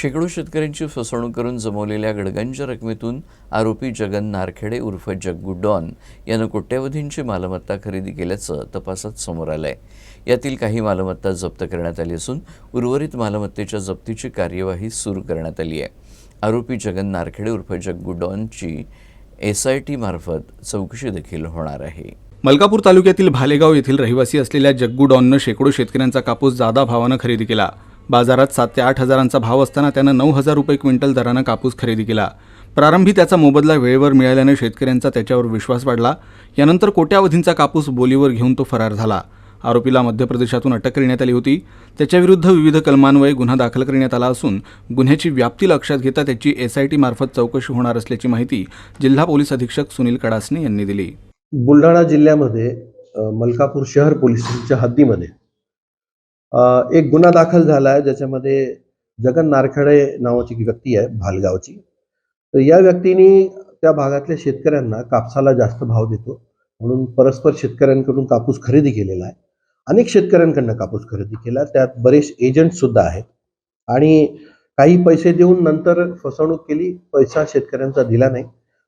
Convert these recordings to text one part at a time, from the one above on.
शेकडो शेतकऱ्यांची फसवणूक करून जमवलेल्या गडगंज रकमेतून आरोपी जगन नारखेडे उर्फ जग्गू डॉन यानं कोट्यवधींची मालमत्ता खरेदी केल्याचं तपासात समोर आलंय. यातील काही मालमत्ता जप्त करण्यात आली असून उर्वरित मालमत्तेच्या जप्तीची कार्यवाही सुरू करण्यात आली आहे. आरोपी जगन नारखेडे उर्फ जग्गू डॉनची एस आय टी मार्फत चौकशी देखील होणार आहे. मलकापूर तालुक्यातील भालेगाव येथील रहिवासी असलेल्या जग्गू डॉननं शेकडो शेतकऱ्यांचा कापूस जादा भावानं खरेदी केला. बाजारात सात ते आठ हजारांचा भाव असताना त्यानं नऊ हजार रुपये क्विंटल दरानं कापूस खरेदी केला. प्रारंभी त्याचा मोबदला वेळेवर मिळाल्यानं शेतकऱ्यांचा त्याच्यावर विश्वास वाढला. यानंतर कोट्यावधींचा कापूस बोलीवर घेऊन तो फरार झाला. आरोपीला मध्य प्रदेशातून अटक करण्यात आली होती. त्याच्याविरुद्ध विविध कलमान्वये गुन्हा दाखल करण्यात आला असून गुन्ह्याची व्याप्ती लक्षात घेता त्याची एसआयटी मार्फत चौकशी होणार असल्याची माहिती जिल्हा पोलीस अधीक्षक सुनील कडासने यांनी दिली. बुलढाणा जिल्ह्यामध्ये मलकापूर शहर पोलीस हद्दीमध्ये एक गुन्हा दाखल झाला आहे ज्याच्यामध्ये जगन नारखेडे नावाची एक व्यक्ती आहे भालगावची. तर या व्यक्तीने त्या भागातल्या शेतकऱ्यांना कापसाला जास्त भाव देतो. म्हणून परस्पर शेतकऱ्यांकडून कापूस खरेदी केलेला आहे. अनेक शेतकऱ्यांकडनं कापूस खरेदी केला. त्यात बरेच एजंट सुद्धा आहेत. आणि काही पैसे देऊन नंतर फसवणूक केली. पैसा शेतकऱ्यांचा दिला नाही.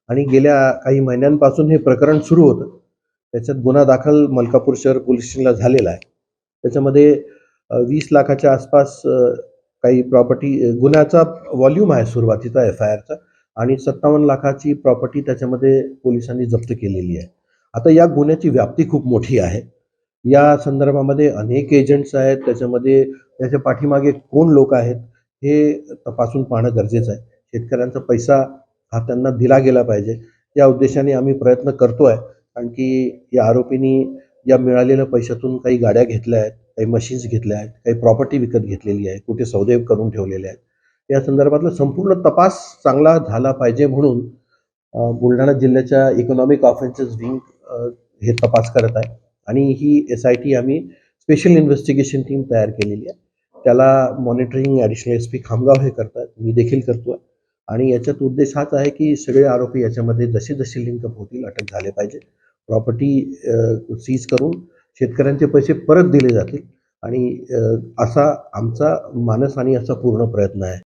आणि गेल्या काही महिन्यांपासून हे प्रकरण सुरू होतं. त्याच्यात गुन्हा दाखल मलकापूर शहर पोलीस स्टेशनला झालेला आहे. त्याच्यामध्ये वीस लाखाच्या आसपास काही प्रॉपर्टी गुन्ह्याचा व्हॉल्यूम आहे सुरुवातीचा एफ आय आरचा आणि सत्तावन्न लाखाची प्रॉपर्टी त्याच्यामध्ये पोलिसांनी जप्त केलेली आहे. आता या गुन्ह्याची व्याप्ती खूप मोठी आहे. या संदर्भामध्ये अनेक एजंट्स आहेत त्याच्यामध्ये त्याच्या पाठीमागे कोण लोक आहेत हे तपासून पाहणं गरजेचं आहे. शेतकऱ्यांचा पैसा हा त्यांना दिला गेला पाहिजे. या उद्देशाने आम्ही प्रयत्न करतो आहे कारण की या आरोपींनी या मिळालेल्या पैशातून काही गाड्या घेतल्या आहेत. काही मशीन्स घेतल्या आहेत काही प्रॉपर्टी विकत घेतलेली आहे कुठे सौदे करून ठेवलेले आहेत. या संदर्भातला संपूर्ण तपास चांगला झाला पाहिजे म्हणून बुलढाणा जिल्ह्याच्या इकॉनॉमिक ऑफेन्सेस विंग हे तपास करत आहे. आणि ही एस आय टी आम्ही स्पेशल इन्व्हेस्टिगेशन टीम तयार केलेली आहे. त्याला monitoring additional S P Khamgaon हे करतात मी देखील करतो आहे आणि याच्यात उद्देश हाच आहे की सगळे आरोपी याच्यामध्ये जसे जसे लिंकअप होतील अटक झाले पाहिजे. प्रॉपर्टी सीज करून शेतकऱ्यांचे पैसे परत दिले जातील. आणि असा आमचा मानस आणि असा पूर्ण प्रयत्न आहे.